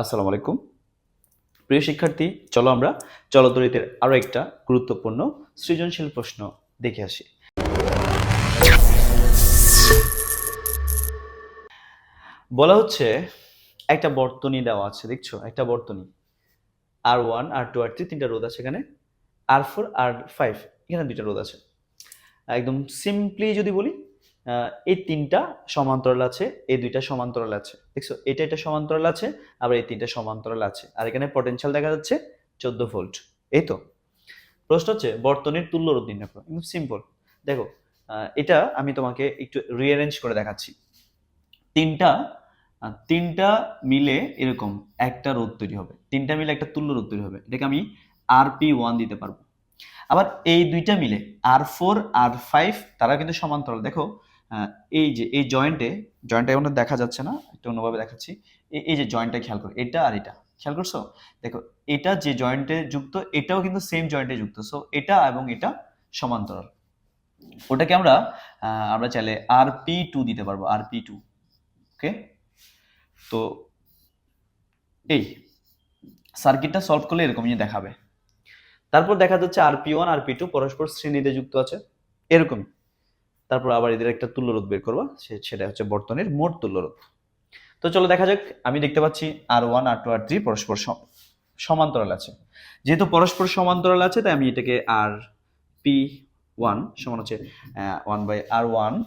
আসসালামু আলাইকুম। প্রিয় শিক্ষার্থী, চলো আমরা চলতরিতের আরও একটা গুরুত্বপূর্ণ সৃজনশীল প্রশ্ন দেখে আসি। বলা হচ্ছে, একটা বর্তনী দেওয়া আছে, দেখছ? একটা বর্তনী। R one, R two, R three, তিনটা রোদ আছে এখানে। আর ফোর, আর ফাইভ, এখানে দুইটা রোদ আছে। একদম সিম্পলি যদি বলি এই তিনটা সমান্তরাল আছে, এই দুইটা সমান্তরাল আছে। দেখছ? এটা এটা সমান্তরাল আছে, আবার এই তিনটা সমান্তরাল আছে। আর এখানে পটেনশিয়াল দেখা যাচ্ছে চোদ্দ ভোল্ট এই তো? প্রশ্ন হচ্ছে, বর্তনীর তুল্য রোধ নির্ণয় করো। একদম সিম্পল দেখো এটা আমি তোমাকে একটু রিঅ্যারেঞ্জ করে দেখাচ্ছি। তিনটা তিনটা মিলে এরকম একটা রোধ তৈরি হবে। তিনটা মিলে একটা তুল্য রোধ তৈরি হবে। এটাকে আমি আর পি ওয়ান দিতে পারব। আবার এই দুইটা মিলে আর ফোর আর ফাইভ তারা কিন্তু সমান্তরাল। দেখো এই যে, এই জয়েন্টে জয়েন্টটা এখন দেখা যাচ্ছে না, একটু অন্যভাবে দেখাচ্ছি। এই- যে জয়েন্টটা খেয়াল করো, এটা আর এটা, খেয়াল করছ? দেখো, এটা যে জয়েন্টে যুক্ত, এটাও কিন্তু সেম জয়েন্টে যুক্ত। সো এটা এবং এটা সমান্তরাল। ওটাকে আমরা আমরা চাইলে আর পি টু দিতে পারব আর পি টু ওকে তো, এই সার্কিটটা সলভ করলে এরকমই দেখাবে। তারপর দেখা যাচ্ছে R P one R P two পরস্পর শ্রেণীতে যুক্ত আছে এরকম তারপর আবার এদের একটা তুল্যরোধ বের করবা সেটা হচ্ছে বর্তনের মোট তুল্যরোধ। তো চলো দেখা যাক, আমি দেখতে পাচ্ছি R one R two R three পরস্পর সম- সমান্তরাল আছে। যেহেতু পরস্পর সমান্তরাল আছে, তাই আমি এটাকে আর পি ওয়ান সমান হচ্ছে one by R one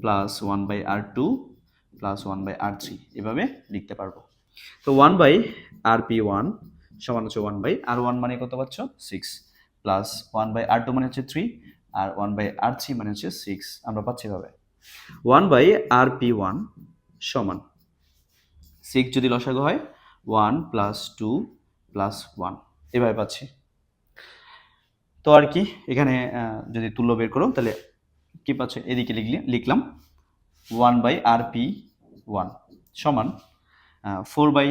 plus one by R two plus one by R three এভাবে লিখতে পারব। তো one by R P one সমান হচ্ছে ওয়ান বাই আর ওয়ান মানে কত পাচ্ছ? Six plus one by R two মানে হচ্ছে থ্রি আর ওয়ান বাই আর থ্রি মানে হচ্ছে সিক্স আমরা পাচ্ছি এভাবে। One by R P one সমান। সিক্স যদি লসাগু হয় one plus two plus one এভাবে পাচ্ছি। তো আর কি এখানে যদি তুল্য বের করো তাহলে কি পাচ্ছে? এদিকে লিখলি লিখলাম। One by R P one সমান four by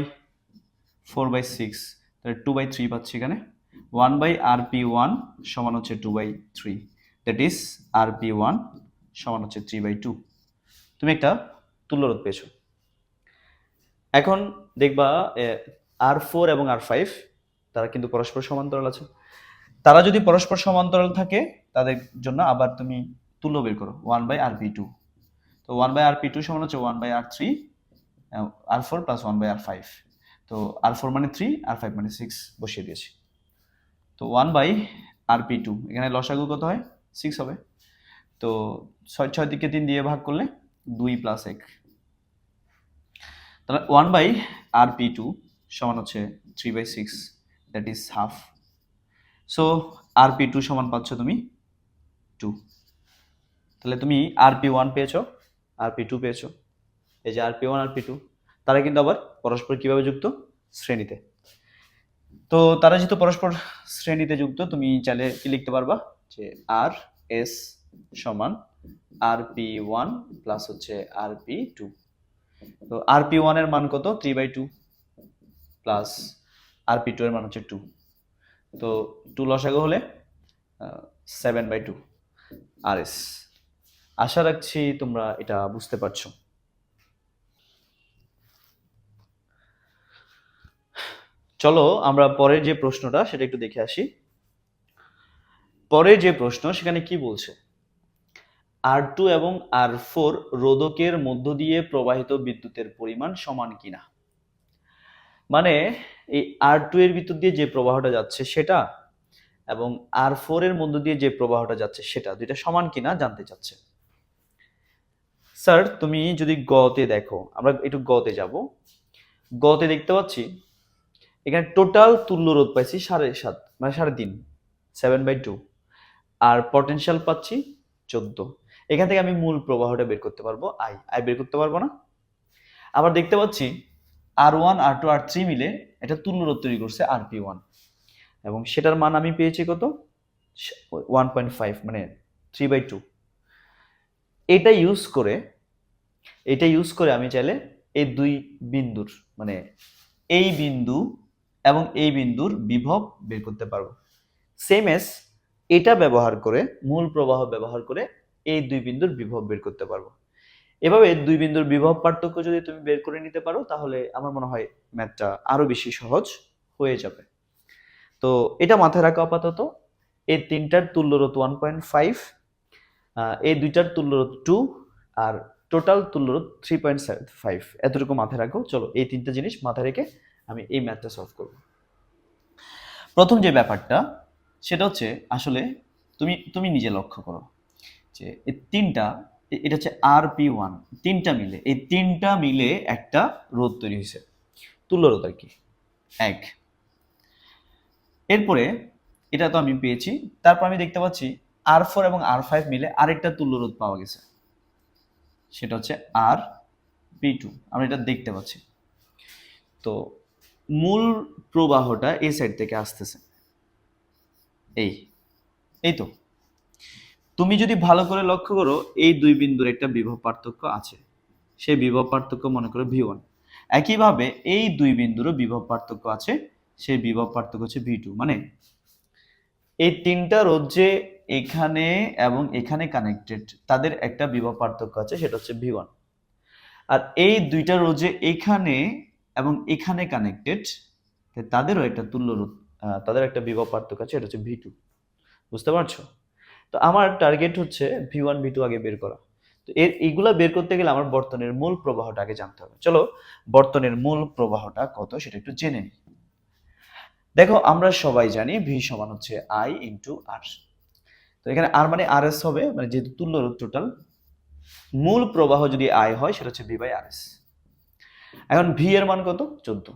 four by six তাহলে টু বাই থ্রি পাচ্ছি এখানে। One by R P one সমান হচ্ছে two by three that is R B one সমান হচ্ছে থ্রি বাই টু তুমি একটা তুল্যরোধ পেয়েছ। এখন দেখবা আর ফোর এবং আর ফাইভ তারা কিন্তু পরস্পর সমান্তরাল আছে। তারা যদি পরস্পর সমান্তরাল থাকে, তাদের জন্য আবার তুমি তুল্য বের করো one by R P two তো one by R P two সমান হচ্ছে one by R three R four plus one by R five তো আর ফোর মানে থ্রি আর ফাইভ মানে সিক্স বসিয়ে দিয়েছি। তো one by R P two এখানে লসাগু কত হয়? সিক্স হবে। তো ছয় ছয় দিকে তিন দিয়ে ভাগ করলে দুই প্লাস এক। তাহলে one by R P two সমান হচ্ছে three by six that is half so R P two সমান পাচ্ছ তুমি টু তাহলে তুমি আর পি ওয়ান পেয়েছ আর পি টু পেয়েছ। এই যে R P one R P two তারা কিন্তু আবার পরস্পর কীভাবে যুক্ত? শ্রেণীতে। তো তারা যেহেতু পরস্পর শ্রেণীতে যুক্ত, তুমি চাইলে কি লিখতে পারবা? যে আর এস সমান আর পি ওয়ান প্লাস হচ্ছে আর পি টু তো আর পি ওয়ানের মান কত? Three by two plus R P two এর মান হচ্ছে টু তো টু লসাগু হলে seven by two R S আশা রাখছি তোমরা এটা বুঝতে পারছ। চলো আমরা পরের যে প্রশ্নটা, সেটা একটু দেখে আসি। পরের যে প্রশ্ন, সেখানে কি বলছে? আর টু এবং আর ফোর রোধকের মধ্য দিয়ে প্রবাহিত বিদ্যুতের পরিমাণ সমান কিনা? মানে এই আর টু এর ভিতর দিয়ে যে প্রবাহটা যাচ্ছে সেটা এবং আর ফোর এর মধ্য দিয়ে যে প্রবাহটা যাচ্ছে সেটা দুইটা সমান কিনা জানতে চাচ্ছে। স্যার তুমি যদি গতে দেখো, আমরা একটু গতে যাব। গতে দেখতে পাচ্ছি, এখানে টোটাল তুল্য রোধ পাইছি সাড়ে সাত মানে সাড়ে তিন সেভেন বাই টু আর পটেনশিয়াল পাচ্ছি চোদ্দ। এখান থেকে আমি মূল প্রবাহটা বের করতে পারব আই আই বের করতে পারব না। আবার দেখতে পাচ্ছি R one R two R three মিলে এটা তুল্য রোধ তৈরি করছে আর পি ওয়ান এবং সেটার মান আমি পেয়েছি কত? ওয়ান পয়েন্ট ফাইভ মানে থ্রি বাই টু এটা ইউজ করে, এটা ইউজ করে আমি চাইলে এই দুই বিন্দুর মানে এই বিন্দু এবং এই বিন্দুর বিভব বের করতে পারব। সেম এস এটা ব্যবহার করে, মূল প্রবাহ ব্যবহার করে এই দুই বিন্দুর বিভব বের করতে পারব। এভাবে দুই বিন্দুর বিভব পার্থক্য যদি তুমি বের করে নিতে পারো, তাহলে আমার মনে হয় ম্যাথটা আরও বেশি সহজ হয়ে যাবে। তো এটা মাথায় রাখা আপাতত। এই তিনটার তুল্যরোধ ওয়ান পয়েন্ট ফাইভ এই দুইটার তুল্যরোধ টু আর টোটাল তুল্যরোধ থ্রি পয়েন্ট ফাইভ এতটুকু মাথায় রাখো। চলো এই তিনটা জিনিস মাথায় রেখে আমি এই ম্যাথটা সলভ করব। প্রথম যে ব্যাপারটা সেটা হচ্ছে আসলে তুমি তুমি নিজে লক্ষ্য করো যে এই তিনটা এটা হচ্ছে আর পি ওয়ান তিনটা মিলে, এই তিনটা মিলে একটা রোদ তৈরি হয়েছে। তুল্য রোদ আর কি। এক। এরপরে এটা তো আমি পেয়েছি, তারপর আমি দেখতে পাচ্ছি আর ফোর এবং আর ফাইভ মিলে আরেকটা তুল্য রোদ পাওয়া গেছে। সেটা হচ্ছে আর পি টু আমরা এটা দেখতে পাচ্ছি। তো মূল প্রবাহটা এই সাইড থেকে আসতেছে। এই এই তো। তুমি যদি ভালো করে লক্ষ্য করো, এই দুই বিন্দুর একটা বিভব পার্থক্য আছে। সেই বিভব পার্থক্য মনে করো ভি ওয়ান। একইভাবে এই দুই বিন্দুরও বিভব পার্থক্য আছে, সেই বিভব পার্থক্য হচ্ছে ভি টু। মানে এই তিনটা রোধ যে এখানে এবং এখানে কানেক্টেড তাদের একটা বিভব পার্থক্য আছে, সেটা হচ্ছে ভি ওয়ান। আর এই দুইটা রোধ যে এখানে এবং এখানে কানেক্টেড তাদেরও একটা তুল্য রোধ তাদের একটা বিভব পার্থক্য আছে, এটা হচ্ছে ভি টু বুঝতে পারছ? তো আমার টার্গেট হচ্ছে ভি ওয়ান ভি টু আগে বের করা। তো এর, এইগুলা বের করতে গেলে আমার বর্তনের মূল প্রবাহটা আগে জানতে হবে। চলো, বর্তনের মূল প্রবাহটা কত সেটা একটু জেনে নিই। দেখো, আমরা সবাই জানি ভি সমান হচ্ছে আই ইন্টু আর তো এখানে আর মানে আর এস হবে মানে যেহেতু তুল্য রোধ টোটাল মূল প্রবাহ যদি আই হয়, সেটা হচ্ছে ভি বাই আর এস এখন ভি এর মান কত? চোদ্দ।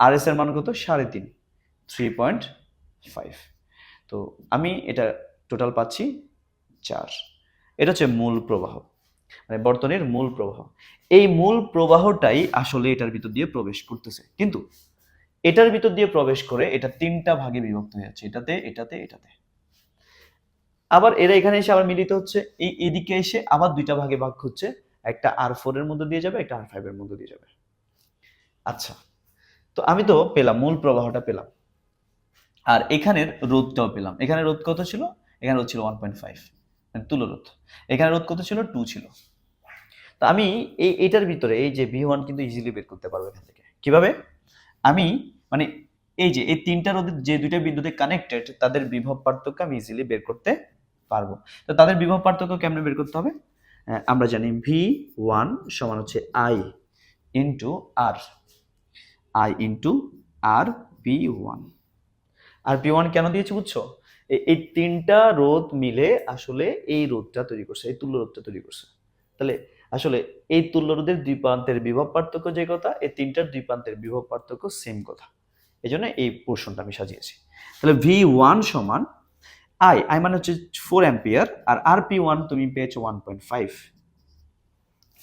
আর এস এর মান কত? সাড়ে তিন। থ্রি পয়েন্ট ফাইভ তো আমি এটা টোটাল পাচ্ছি চার। এটা হচ্ছে মূল প্রবাহ মানে বর্তনের মূল প্রবাহ। এই মূল প্রবাহটাই আসলে এটার ভিতর দিয়ে প্রবেশ করতেছে। কিন্তু এটার ভিতর দিয়ে প্রবেশ করে এটা তিনটা ভাগে বিভক্ত হয়ে যাচ্ছে, এটাতে এটাতে এটাতে। আবার এরা এখানে এসে আবার মিলিত হচ্ছে, এই এদিকে এসে আবার দুইটা ভাগে ভাগ হচ্ছে। একটা আর ফোর এর মধ্যে দিয়ে যাবে, একটা আর ফাইভ এর মধ্যে দিয়ে যাবে। আচ্ছা তো আমি তো পেলাম, মূল প্রবাহটা পেলাম। আর এখানের রোধটাও পেলাম। এখানে রোধ কত ছিল? এখানে রোধ ছিল ওয়ান পয়েন্ট ফাইভ মানে তুলো রোধ। এখানে রোধ কত ছিল? টু ছিল। তো আমি এই এটার ভিতরে এই যে ভি ওয়ান কিন্তু ইজিলি বের করতে পারব এখান থেকে। কীভাবে? আমি মানে এই যে এই তিনটা রোধের যে দুইটা বিন্দুতে কানেক্টেড তাদের বিভব পার্থক্য আমি ইজিলি বের করতে পারব। তো তাদের বিভব পার্থক্য কেমনে বের করতে হবে? আমরা জানি ভি ওয়ান সমান হচ্ছে I into R I into R P one R P one কেন দিয়েছি বুঝছ? এই তিনটা রোদ মিলে আসলে এই রোদটা তৈরি করছে, এই তুল্য রোধটা তৈরি করছে। তাহলে আসলে এই তুল্য রোধের দুই প্রান্তের বিভব পার্থক্য যে কথা, এই তিনটার দুই প্রান্তের বিভব পার্থক্য সেম কথা। এই জন্য এই পোর্শনটা আমি সাজিয়েছি। তাহলে ভি ওয়ান সমান আই আই মানে হচ্ছে ফোর অ্যাম্পিয়ার আর আর পি ওয়ান তুমি পেয়েছ ওয়ান পয়েন্ট ফাইভ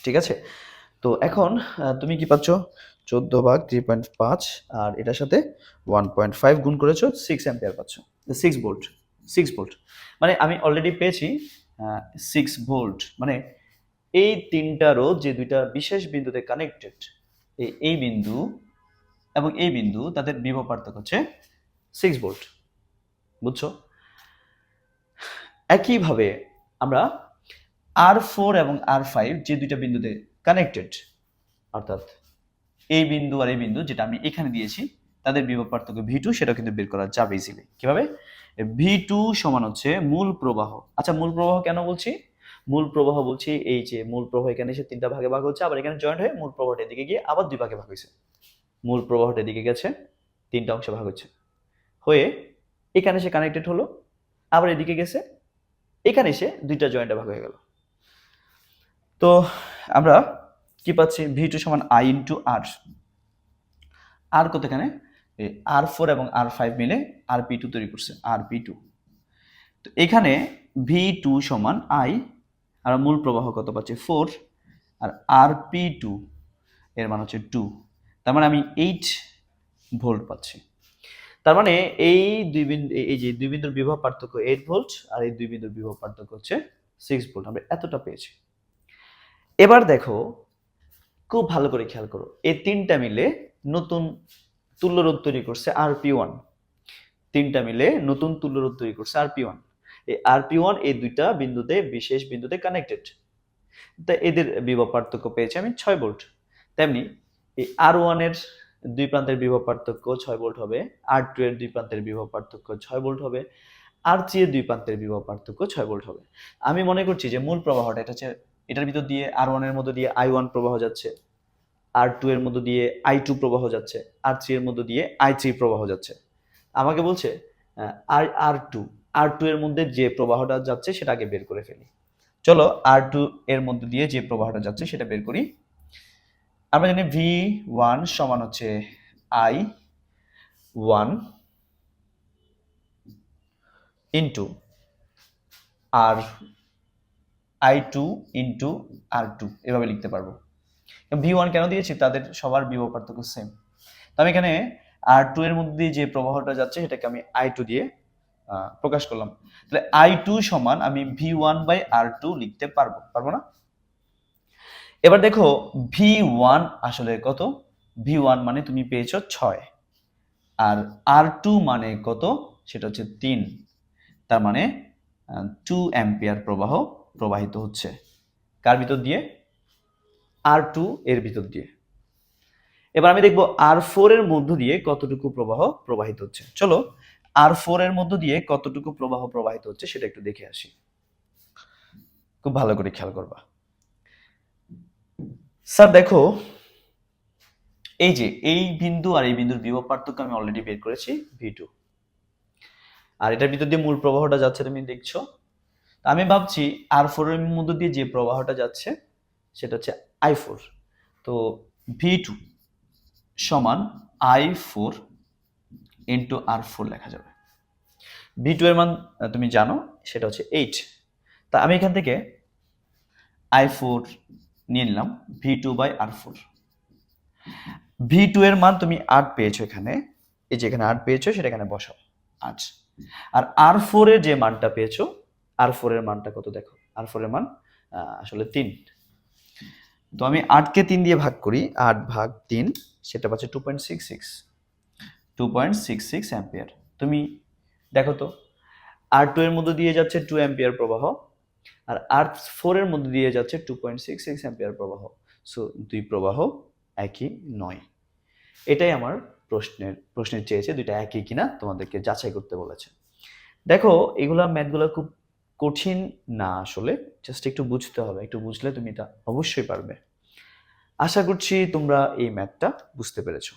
ঠিক আছে? তো এখন তুমি কি পাচ্ছ? চোদ্দ ভাগ থ্রি পয়েন্ট পাঁচ, আর এটার সাথে ওয়ান পয়েন্ট ফাইভ গুণ করেছ সিক্স অ্যাম্পিয়ার পাচ্ছ। সিক্স ভোল্ট সিক্স ভোল্ট মানে আমি অলরেডি পেয়েছি সিক্স ভোল্ট মানে এই তিনটা রোধ যে দুইটা বিশেষ বিন্দুতে কানেক্টেড এই বিন্দু এবং এই বিন্দু তাদের বিভব পার্থক্য হচ্ছে সিক্স ভোল্ট বুঝছ? একইভাবে আমরা আর ফোর এবং আর ফাইভ যে দুইটা বিন্দুতে কানেক্টেড অর্থাৎ এই বিন্দু আর এই বিন্দু যেটা আমি এখানে দিয়েছি, তাদের বিভব পার্থক্য ভি টু সেটা কিন্তু বের করা যাবে ইজিলি কীভাবে? ভি টু সমান হচ্ছে মূল প্রবাহ। আচ্ছা মূল প্রবাহ কেন বলছি? মূল প্রবাহ বলছি এই যে মূল প্রবাহ এখানে এসে তিনটা ভাগে ভাগ হচ্ছে, আবার এখানে জয়েন্ট হয়ে মূল প্রবাহটা এদিকে গিয়ে আবার দুই ভাগে ভাগ হয়েছে। মূল প্রবাহটা এদিকে গেছে, তিনটা অংশে ভাগ হচ্ছে। হয়ে এখানে এসে কানেক্টেড হলো, আবার এদিকে গেছে, এখানে এসে দুইটা জয়েন্টে ভাগ হয়ে গেল। তো আমরা কি পাচ্ছি? ভি টু সমান আই ইন্টু আর আর কত এখানে? আর ফোর এবং আর ফাইভ মিলে আর পি টু তৈরি করছে আর পি টু তো এখানে ভি টু সমান আই আর মূল প্রবাহ কত পাচ্ছে? ফোর আর আর পি টু এর মান হচ্ছে টু তার মানে আমি এইট ভোল্ট পাচ্ছি। তার মানে এই দুই বিন্দু এই- যে দুই বিন্দুর বিভব পার্থক্য এইট ভোল্ট আর এই দুই বিন্দুর বিভব পার্থক্য হচ্ছে সিক্স ভোল্ট আমরা এতটা পেয়েছি। এবার দেখো খুব ভালো করে খেয়াল করো। এই তিনটা মিলে নতুন তুল্যরোধ তৈরি করছে আর পি ওয়ান তিনটা মিলে নতুন তুল্যরোধ তৈরি করছে আর পি ওয়ান এই আর পি ওয়ান এই দুইটা বিন্দুতে, বিশেষ বিন্দুতে কানেক্টেড তা এদের বিভব পার্থক্য পেয়েছি আমি ছয় ভোল্ট। তেমনি এই আর ওয়ানের দুই প্রান্তের বিভব পার্থক্য ছয় ভোল্ট হবে আর টু এর দুই প্রান্তের বিভব পার্থক্য ছয় ভোল্ট হবে আর থ্রি এর দুই প্রান্তের বিভব পার্থক্য ছয় ভোল্ট হবে। আমি মনে করছি যে মূল প্রবাহটা এটা হচ্ছে এটার ভিতর দিয়ে আর ওয়ানের মধ্যে দিয়ে আই ওয়ান প্রবাহ যাচ্ছে আর টু এর মধ্যে দিয়ে আই টু প্রবাহ যাচ্ছে আর থ্রি এর মধ্যে দিয়ে আই থ্রি প্রবাহ যাচ্ছে। আমাকে বলছে আর আর টু আর টু এর মধ্যে যে প্রবাহটা যাচ্ছে সেটা আগে বের করে ফেলি। চলো আর টু এর মধ্যে দিয়ে যে প্রবাহটা যাচ্ছে সেটা বের করি। আমরা জানি ভি ওয়ান সমান হচ্ছে I one into R I two into R two এভাবে লিখতে পারব। ভি ওয়ান কেন দিয়েছি? তাদের সবার বিভব পার্থক্য সেম তো আমি এখানে আর টু এর মধ্যে যে প্রবাহটা যাচ্ছে, সেটাকে আমি আই টু দিয়ে প্রকাশ করলাম। তাহলে আই টু সমান আমি V one by R two লিখতে পারব পারব না? এবার দেখো ভি ওয়ান আসলে কত? ভি ওয়ান মানে তুমি পেয়েছ ছয়। আর আর টু মানে কত? সেটা হচ্ছে তিন। তার মানে টু অ্যাম্পিয়ার প্রবাহ প্রবাহিত হচ্ছে। কার ভিতর দিয়ে? আর টু এর ভিতর দিয়ে। এবার আমি দেখব আর ফোর এর মধ্য দিয়ে কতটুকু প্রবাহ প্রবাহিত হচ্ছে। চলো আর ফোর এর মধ্য দিয়ে কতটুকু প্রবাহ প্রবাহিত হচ্ছে সেটা একটু দেখে আসি। খুব ভালো করে খেয়াল করবা। স্যার, দেখো, এই যে, এই বিন্দু আর এই বিন্দুর বিভব পার্থক্য আমি অলরেডি বের করেছি ভি টু আর এটার ভিতর দিয়ে মূল প্রবাহটা যাচ্ছে তুমি দেখছ আমি ভাবছি আর ফোর এর মধ্য দিয়ে যে প্রবাহটা যাচ্ছে, সেটা হচ্ছে আই ফোর তো ভি টু সমান I four into R four লেখা যাবে। ভি টু এর মান তুমি জানো, সেটা হচ্ছে এইট তা আমি এখান থেকে আই ফোর নিয়ে নিলাম V two by R four V two এর মান তুমি আট পেয়েছ এখানে, এই যে এখানে আট পেয়েছ, সেটা এখানে বসাও। আট আর আর ফোর এর যে মানটা পেয়েছ আর ফোর এর মানটা কত দেখো? আর ফোর এর মান আসলে তিন। তো আমি আটকে তিন দিয়ে ভাগ করি, আট ভাগ তিন, সেটা পাচ্ছে two point six six two point six six ampere. তুমি দেখো তো আর টু এর মধ্যে দিয়ে যাচ্ছে টু অ্যাম্পিয়ার প্রবাহ, আর আর ফোর এর মধ্যে দিয়ে যাচ্ছে two point six six ampere প্রবাহ। সো দুই প্রবাহ একই নয়। এটাই আমার প্রশ্নের প্রশ্নের চেয়েছে, দুইটা একই কিনা তোমাদেরকে যাচাই করতে বলেছে। দেখো, এগুলা ম্যাথগুলো খুব কঠিন না আসলে জাস্ট একটু বুঝতে হবে, একটু বুঝলে তুমি এটা অবশ্যই পারবে। আশা করছি তোমরা এই ম্যাথটা বুঝতে পেরেছ।